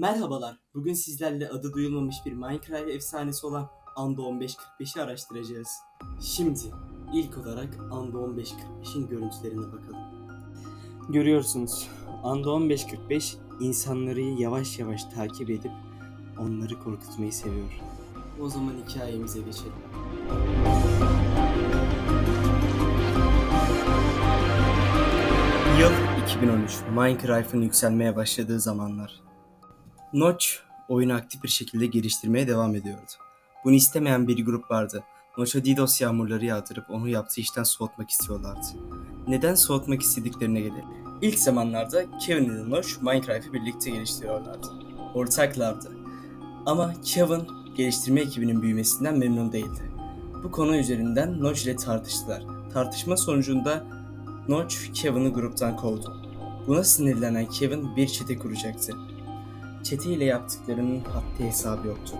Merhabalar, bugün sizlerle adı duyulmamış bir Minecraft efsanesi olan Ando 1545'i araştıracağız. Şimdi ilk olarak Ando 1545'in görüntülerine bakalım. Görüyorsunuz, Ando 1545 insanları yavaş yavaş takip edip onları korkutmayı seviyor. O zaman hikayemize geçelim. Yıl 2013, Minecraft'ın yükselmeye başladığı zamanlar. Notch oyunu aktif bir şekilde geliştirmeye devam ediyordu. Bunu istemeyen bir grup vardı. Notch'a DDoS yağmurları yağdırıp onu yaptığı işten soğutmak istiyorlardı. Neden soğutmak istediklerine gelelim. İlk zamanlarda Kevin ile Notch Minecraft'ı birlikte geliştiriyorlardı. Ortaklardı. Ama Kevin geliştirme ekibinin büyümesinden memnun değildi. Bu konu üzerinden Notch ile tartıştılar. Tartışma sonucunda Notch Kevin'i gruptan kovdu. Buna sinirlenen Kevin bir çete kuracaktı. Çete ile yaptıklarının haddi hesabı yoktu.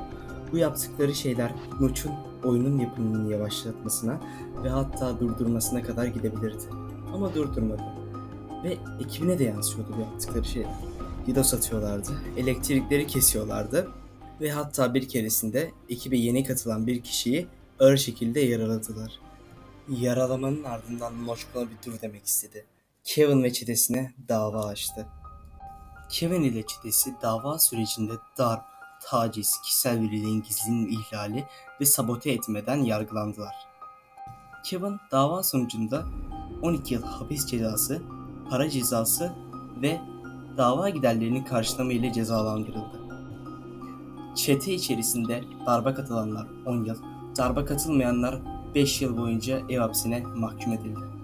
Bu yaptıkları şeyler Notch'un oyunun yapımını yavaşlatmasına ve hatta durdurmasına kadar gidebilirdi. Ama durdurmadı. Ve ekibine de yansıyordu bu yaptıkları şeyler. DDoS atıyorlardı, elektrikleri kesiyorlardı ve hatta bir keresinde ekibe yeni katılan bir kişiyi ağır şekilde yaraladılar. Yaralamanın ardından Notch bir dur demek istedi. Kevin ve çetesine dava açtı. Kevin ile çetesi dava sürecinde darp, taciz, kişisel veriliğin gizliliğinin ihlali ve sabote etmeden yargılandılar. Kevin dava sonucunda 12 yıl hapis cezası, para cezası ve dava giderlerini karşılama ile cezalandırıldı. Çete içerisinde darba katılanlar 10 yıl, darba katılmayanlar 5 yıl boyunca ev hapsine mahkum edildi.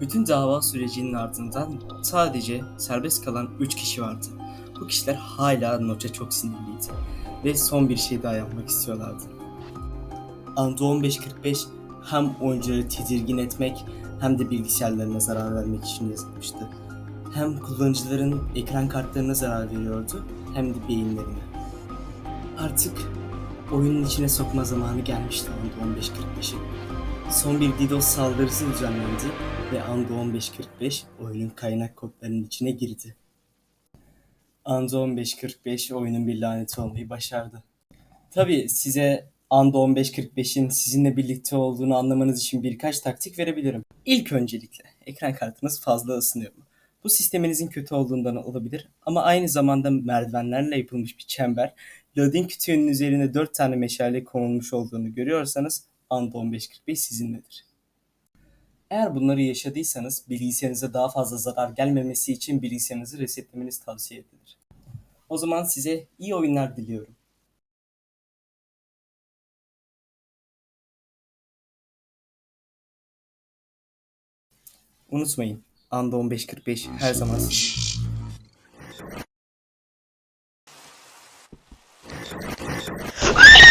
Bütün dava sürecinin ardından sadece serbest kalan 3 kişi vardı. Bu kişiler hala Notch'a çok sinirliydi ve son bir şey daha yapmak istiyorlardı. Ando 1545 hem oyuncuları tedirgin etmek hem de bilgisayarlarına zarar vermek için yazılmıştı. Hem kullanıcıların ekran kartlarına zarar veriyordu hem de beyinlerine. Artık oyunun içine sokma zamanı gelmişti Ando 1545'in. Son bir DDoS saldırısı düzenlendi ve Ando 1545 oyunun kaynak kodlarının içine girdi. Ando 1545 oyunun bir laneti olmayı başardı. Tabii size Ando 1545'in sizinle birlikte olduğunu anlamanız için birkaç taktik verebilirim. İlk öncelikle ekran kartınız fazla ısınıyor mu? Bu sisteminizin kötü olduğundan olabilir ama aynı zamanda merdivenlerle yapılmış bir çember, loading kütüğünün üzerine 4 tane meşale konulmuş olduğunu görüyorsanız Ando 1545 sizinledir. Eğer bunları yaşadıysanız bilgisayarınıza daha fazla zarar gelmemesi için bilgisayarınızı resetlemeniz tavsiye edilir. O zaman size iyi oyunlar diliyorum. Unutmayın, Anda 1545 her zaman sizin. Ah!